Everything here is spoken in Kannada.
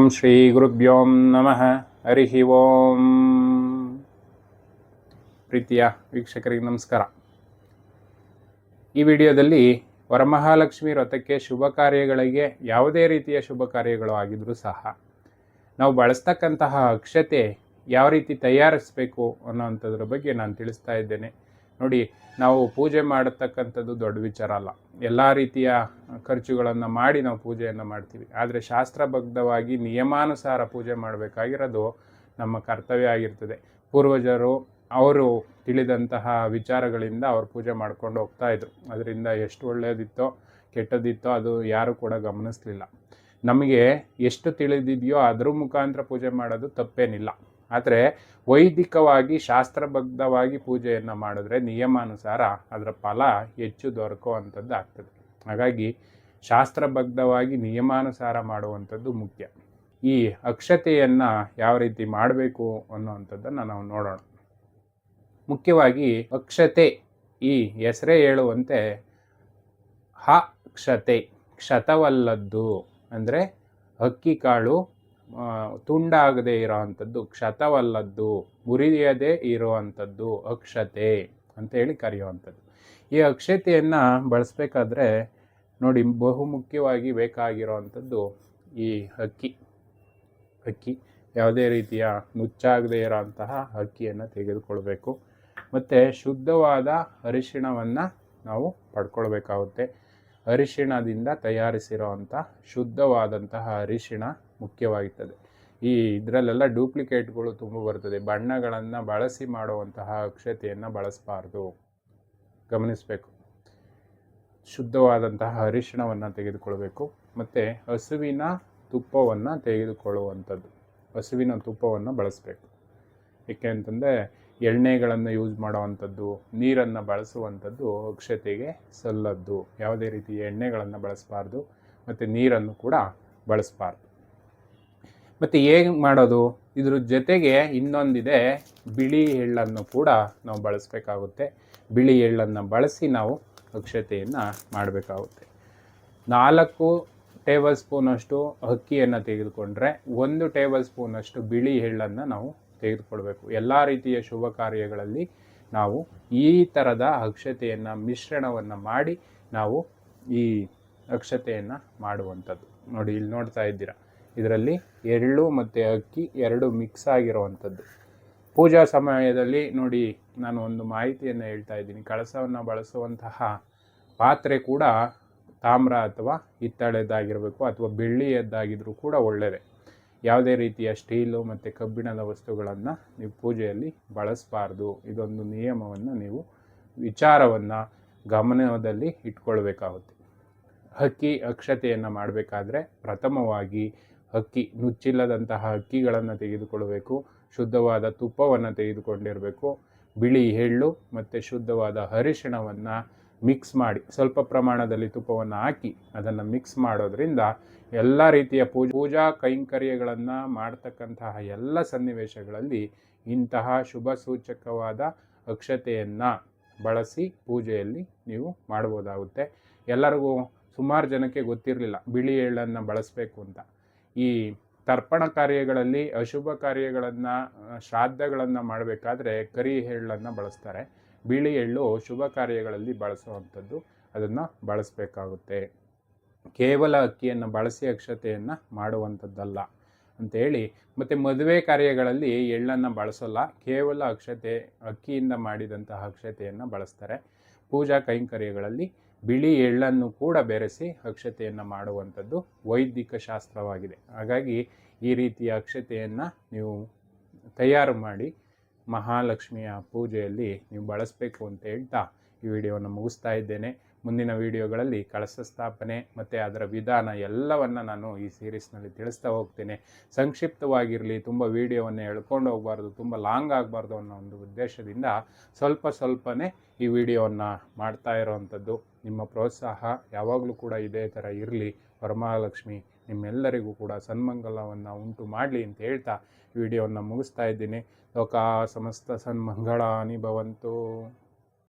ಓಂ ಶ್ರೀ ಗುರುಭ್ಯೋ ನಮಃ ಹರಿ ಓಂ ಪ್ರೀತಿಯ ವೀಕ್ಷಕರಿಗೆ ನಮಸ್ಕಾರ. ಈ ವಿಡಿಯೋದಲ್ಲಿ ವರಮಹಾಲಕ್ಷ್ಮಿ ವ್ರತಕ್ಕೆ ಶುಭ ಕಾರ್ಯಗಳಿಗೆ ಯಾವುದೇ ರೀತಿಯ ಶುಭ ಕಾರ್ಯಗಳು ಆಗಿದ್ರೂ ಸಹ ನಾವು ಬಳಸ್ತಕ್ಕಂತಹ ಅಕ್ಷತೆ ಯಾವ ರೀತಿ ತಯಾರಿಸಬೇಕು ಅನ್ನೋವಂಥದ್ರ ಬಗ್ಗೆ ನಾನು ತಿಳಿಸ್ತಾ ಇದ್ದೇನೆ. ನೋಡಿ, ನಾವು ಪೂಜೆ ಮಾಡತಕ್ಕಂಥದ್ದು ದೊಡ್ಡ ವಿಚಾರ ಅಲ್ಲ. ಎಲ್ಲ ರೀತಿಯ ಖರ್ಚುಗಳನ್ನು ಮಾಡಿ ನಾವು ಪೂಜೆಯನ್ನು ಮಾಡ್ತೀವಿ. ಆದರೆ ಶಾಸ್ತ್ರಬದ್ಧವಾಗಿ ನಿಯಮಾನುಸಾರ ಪೂಜೆ ಮಾಡಬೇಕಾಗಿರೋದು ನಮ್ಮ ಕರ್ತವ್ಯ ಆಗಿರ್ತದೆ. ಪೂರ್ವಜರು, ಅವರು ತಿಳಿದಂತಹ ವಿಚಾರಗಳಿಂದ ಅವರು ಪೂಜೆ ಮಾಡ್ಕೊಂಡು ಹೋಗ್ತಾ ಇದ್ರು. ಅದರಿಂದ ಎಷ್ಟು ಒಳ್ಳೆಯದಿತ್ತೋ ಕೆಟ್ಟದಿತ್ತೋ ಅದು ಯಾರೂ ಕೂಡ ಗಮನಿಸಲಿಲ್ಲ. ನಮಗೆ ಎಷ್ಟು ತಿಳಿದಿದೆಯೋ ಅದ್ರ ಮುಖಾಂತರ ಪೂಜೆ ಮಾಡೋದು ತಪ್ಪೇನಿಲ್ಲ. ಆದರೆ ವೈದಿಕವಾಗಿ ಶಾಸ್ತ್ರಬದ್ಧವಾಗಿ ಪೂಜೆಯನ್ನು ಮಾಡಿದ್ರೆ ನಿಯಮಾನುಸಾರ ಅದರ ಫಲ ಹೆಚ್ಚು ದೊರಕುವಂಥದ್ದು ಆಗ್ತದೆ. ಹಾಗಾಗಿ ಶಾಸ್ತ್ರಬದ್ಧವಾಗಿ ನಿಯಮಾನುಸಾರ ಮಾಡುವಂಥದ್ದು ಮುಖ್ಯ. ಈ ಅಕ್ಷತೆಯನ್ನು ಯಾವ ರೀತಿ ಮಾಡಬೇಕು ಅನ್ನುವಂಥದ್ದನ್ನು ನಾವು ನೋಡೋಣ. ಮುಖ್ಯವಾಗಿ ಅಕ್ಷತೆ ಈ ಹೆಸರೇ ಹೇಳುವಂತೆ ಹ ಕ್ಷತೆ, ಕ್ಷತವಲ್ಲದ್ದು ಅಂದರೆ ಅಕ್ಕಿ ಕಾಳು ಆ, ಇರೋ ಅಂಥದ್ದು ಕ್ಷತವಲ್ಲದ್ದು ಮುರಿಯದೇ ಇರುವಂಥದ್ದು ಅಕ್ಷತೆ ಅಂತೇಳಿ ಕರೆಯುವಂಥದ್ದು. ಈ ಅಕ್ಷತೆಯನ್ನು ಬಳಸಬೇಕಾದ್ರೆ ನೋಡಿ ಬಹುಮುಖ್ಯವಾಗಿ ಬೇಕಾಗಿರೋವಂಥದ್ದು ಈ ಅಕ್ಕಿ ಅಕ್ಕಿ ಯಾವುದೇ ರೀತಿಯ ನುಚ್ಚಾಗದೇ ಇರೋಂತಹ ಅಕ್ಕಿಯನ್ನು ತೆಗೆದುಕೊಳ್ಬೇಕು. ಮತ್ತು ಶುದ್ಧವಾದ ಅರಿಶಿಣವನ್ನು ನಾವು ಪಡ್ಕೊಳ್ಬೇಕಾಗುತ್ತೆ. ಅರಿಶಿಣದಿಂದ ತಯಾರಿಸಿರೋವಂಥ ಶುದ್ಧವಾದಂತಹ ಅರಿಶಿಣ ಮುಖ್ಯವಾಗುತ್ತದೆ. ಈ ಇದರಲ್ಲೆಲ್ಲ ಡೂಪ್ಲಿಕೇಟ್ಗಳು ತುಂಬ ಬರ್ತದೆ. ಬಣ್ಣಗಳನ್ನು ಬಳಸಿ ಮಾಡುವಂತಹ ಅಕ್ಷತೆಯನ್ನು ಬಳಸಬಾರ್ದು. ಗಮನಿಸಬೇಕು. ಶುದ್ಧವಾದಂತಹ ಅರಿಶಿಣವನ್ನು ತೆಗೆದುಕೊಳ್ಬೇಕು. ಮತ್ತು ಹಸುವಿನ ತುಪ್ಪವನ್ನು ತೆಗೆದುಕೊಳ್ಳುವಂಥದ್ದು. ಹಸುವಿನ ತುಪ್ಪವನ್ನು ಬಳಸಬೇಕು. ಏಕೆ ಅಂತಂದರೆ ಎಣ್ಣೆಗಳನ್ನು ಯೂಸ್ ಮಾಡುವಂಥದ್ದು, ನೀರನ್ನು ಬಳಸುವಂಥದ್ದು ಅಕ್ಷತೆಗೆ ಸಲ್ಲದ್ದು. ಯಾವುದೇ ರೀತಿಯ ಎಣ್ಣೆಗಳನ್ನು ಬಳಸಬಾರ್ದು, ಮತ್ತು ನೀರನ್ನು ಕೂಡ ಬಳಸಬಾರ್ದು. ಮತ್ತು ಹೇಗೆ ಮಾಡೋದು? ಇದ್ರ ಜೊತೆಗೆ ಇನ್ನೊಂದಿದೆ, ಬಿಳಿ ಎಳ್ಳನ್ನು ಕೂಡ ನಾವು ಬಳಸಬೇಕಾಗುತ್ತೆ. ಬಿಳಿ ಎಳ್ಳನ್ನು ಬಳಸಿ ನಾವು ಅಕ್ಷತೆಯನ್ನು ಮಾಡಬೇಕಾಗುತ್ತೆ. ನಾಲ್ಕು ಟೇಬಲ್ ಸ್ಪೂನಷ್ಟು ಅಕ್ಕಿಯನ್ನು ತೆಗೆದುಕೊಂಡ್ರೆ, ಒಂದು ಟೇಬಲ್ ಸ್ಪೂನಷ್ಟು ಬಿಳಿ ಎಳ್ಳನ್ನು ನಾವು ತೆಗೆದುಕೊಳ್ಬೇಕು. ಎಲ್ಲ ರೀತಿಯ ಶುಭ ಕಾರ್ಯಗಳಲ್ಲಿ ನಾವು ಈ ಥರದ ಅಕ್ಷತೆಯನ್ನು, ಮಿಶ್ರಣವನ್ನು ಮಾಡಿ ನಾವು ಈ ಅಕ್ಷತೆಯನ್ನು ಮಾಡುವಂಥದ್ದು. ನೋಡಿ, ಇಲ್ಲಿ ನೋಡ್ತಾ ಇದ್ದೀರಾ. ಇದರಲ್ಲಿ ಎಳ್ಳು ಮತ್ತು ಅಕ್ಕಿ ಎರಡು ಮಿಕ್ಸ್ ಆಗಿರುವಂಥದ್ದು. ಪೂಜಾ ಸಮಯದಲ್ಲಿ ನೋಡಿ, ನಾನು ಒಂದು ಮಾಹಿತಿಯನ್ನು ಹೇಳ್ತಾ ಇದ್ದೀನಿ. ಕಳಸವನ್ನು ಬಳಸುವಂತಹ ಪಾತ್ರೆ ಕೂಡ ತಾಮ್ರ ಅಥವಾ ಹಿತ್ತಾಳೆದ್ದಾಗಿರಬೇಕು ಅಥವಾ ಬೆಳ್ಳಿಯದ್ದಾಗಿದ್ದರೂ ಕೂಡ ಒಳ್ಳೆಯದೇ ಯಾವುದೇ ರೀತಿಯ ಸ್ಟೀಲು ಮತ್ತು ಕಬ್ಬಿಣದ ವಸ್ತುಗಳನ್ನು ನೀವು ಪೂಜೆಯಲ್ಲಿ ಬಳಸಬಾರ್ದು. ಇದೊಂದು ನಿಯಮವನ್ನು ನೀವು ವಿಚಾರವನ್ನು ಗಮನದಲ್ಲಿ ಇಟ್ಕೊಳ್ಬೇಕಾಗುತ್ತೆ. ಹಕ್ಕಿ ಅಕ್ಷತೆಯನ್ನು ಮಾಡಬೇಕಾದ್ರೆ ಪ್ರಥಮವಾಗಿ ಹಕ್ಕಿ ನುಚ್ಚಿಲ್ಲದಂತಹ ಹಕ್ಕಿಗಳನ್ನು ತೆಗೆದುಕೊಳ್ಳಬೇಕು. ಶುದ್ಧವಾದ ತುಪ್ಪವನ್ನು ತೆಗೆದುಕೊಂಡಿರಬೇಕು. ಬಿಳಿ ಎಳ್ಳು ಮತ್ತು ಶುದ್ಧವಾದ ಅರಿಶಿಣವನ್ನು ಮಿಕ್ಸ್ ಮಾಡಿ, ಸ್ವಲ್ಪ ಪ್ರಮಾಣದಲ್ಲಿ ತುಪ್ಪವನ್ನು ಹಾಕಿ ಅದನ್ನು ಮಿಕ್ಸ್ ಮಾಡೋದ್ರಿಂದ ಎಲ್ಲ ರೀತಿಯ ಪೂಜಾ ಪೂಜಾ ಕೈಂಕರ್ಯಗಳನ್ನು ಮಾಡ್ತಕ್ಕಂತಹ ಎಲ್ಲ ಸನ್ನಿವೇಶಗಳಲ್ಲಿ ಇಂತಹ ಶುಭ ಸೂಚಕವಾದ ಅಕ್ಷತೆಯನ್ನು ಬಳಸಿ ಪೂಜೆಯಲ್ಲಿ ನೀವು ಮಾಡ್ಬೋದಾಗುತ್ತೆ. ಎಲ್ಲರಿಗೂ ಸುಮಾರು ಜನಕ್ಕೆ ಗೊತ್ತಿರಲಿಲ್ಲ, ಬಿಳಿ ಎಳ್ಳನ್ನು ಬಳಸಬೇಕು ಅಂತ. ಈ ತರ್ಪಣ ಕಾರ್ಯಗಳಲ್ಲಿ ಅಶುಭ ಕಾರ್ಯಗಳನ್ನು, ಶ್ರಾದ್ದಗಳನ್ನು ಮಾಡಬೇಕಾದ್ರೆ ಕರಿ ಎಳ್ಳನ್ನು ಬಳಸ್ತಾರೆ. ಬಿಳಿ ಎಳ್ಳು ಶುಭ ಕಾರ್ಯಗಳಲ್ಲಿ ಬಳಸುವಂಥದ್ದು ಅದನ್ನು ಬಳಸಬೇಕಾಗುತ್ತೆ. ಕೇವಲ ಅಕ್ಕಿಯನ್ನು ಬಳಸಿ ಅಕ್ಷತೆಯನ್ನು ಮಾಡುವಂಥದ್ದಲ್ಲ ಅಂತೇಳಿ, ಮತ್ತು ಮದುವೆ ಕಾರ್ಯಗಳಲ್ಲಿ ಎಳ್ಳನ್ನು ಬಳಸಲ್ಲ, ಕೇವಲ ಅಕ್ಷತೆ, ಅಕ್ಕಿಯಿಂದ ಮಾಡಿದಂತಹ ಅಕ್ಷತೆಯನ್ನು ಬಳಸ್ತಾರೆ. ಪೂಜಾ ಕೈಂಕರ್ಯಗಳಲ್ಲಿ ಬಿಳಿ ಎಳ್ಳನ್ನು ಕೂಡ ಬೆರೆಸಿ ಅಕ್ಷತೆಯನ್ನು ಮಾಡುವಂಥದ್ದು ವೈದಿಕ ಶಾಸ್ತ್ರವಾಗಿದೆ. ಹಾಗಾಗಿ ಈ ರೀತಿಯ ಅಕ್ಷತೆಯನ್ನು ನೀವು ತಯಾರು ಮಾಡಿ ಮಹಾಲಕ್ಷ್ಮಿಯ ಪೂಜೆಯಲ್ಲಿ ನೀವು ಬಳಸಬೇಕು ಅಂತ ಹೇಳ್ತಾ ಈ ವಿಡಿಯೋವನ್ನು ಮುಗಿಸ್ತಾ ಇದ್ದೇನೆ. ಮುಂದಿನ ವಿಡಿಯೋಗಳಲ್ಲಿ ಕಳಸ ಸ್ಥಾಪನೆ ಮತ್ತು ಅದರ ವಿಧಾನ ಎಲ್ಲವನ್ನು ನಾನು ಈ ಸೀರೀಸ್ನಲ್ಲಿ ತಿಳಿಸ್ತಾ ಹೋಗ್ತೇನೆ. ಸಂಕ್ಷಿಪ್ತವಾಗಿರಲಿ, ತುಂಬ ವಿಡಿಯೋವನ್ನು ಎಳ್ಕೊಂಡು ಹೋಗಬಾರ್ದು, ತುಂಬ ಲಾಂಗ್ ಆಗಬಾರ್ದು ಅನ್ನೋ ಒಂದು ಉದ್ದೇಶದಿಂದ ಸ್ವಲ್ಪ ಸ್ವಲ್ಪನೇ ಈ ವಿಡಿಯೋವನ್ನು ಮಾಡ್ತಾ ಇರೋವಂಥದ್ದು. ನಿಮ್ಮ ಪ್ರೋತ್ಸಾಹ ಯಾವಾಗಲೂ ಕೂಡ ಇದೇ ಥರ ಇರಲಿ. ವರಮಹಾಲಕ್ಷ್ಮಿ ನಿಮ್ಮೆಲ್ಲರಿಗೂ ಕೂಡ ಸನ್ಮಂಗಲವನ್ನು ಉಂಟು ಮಾಡಲಿ ಅಂತ ಹೇಳ್ತಾ ವಿಡಿಯೋವನ್ನು ಮುಗಿಸ್ತಾ ಇದ್ದೀನಿ. ಲೋಕ ಸಮಸ್ತ ಸನ್ಮಂಗಳ ಭವಂತು.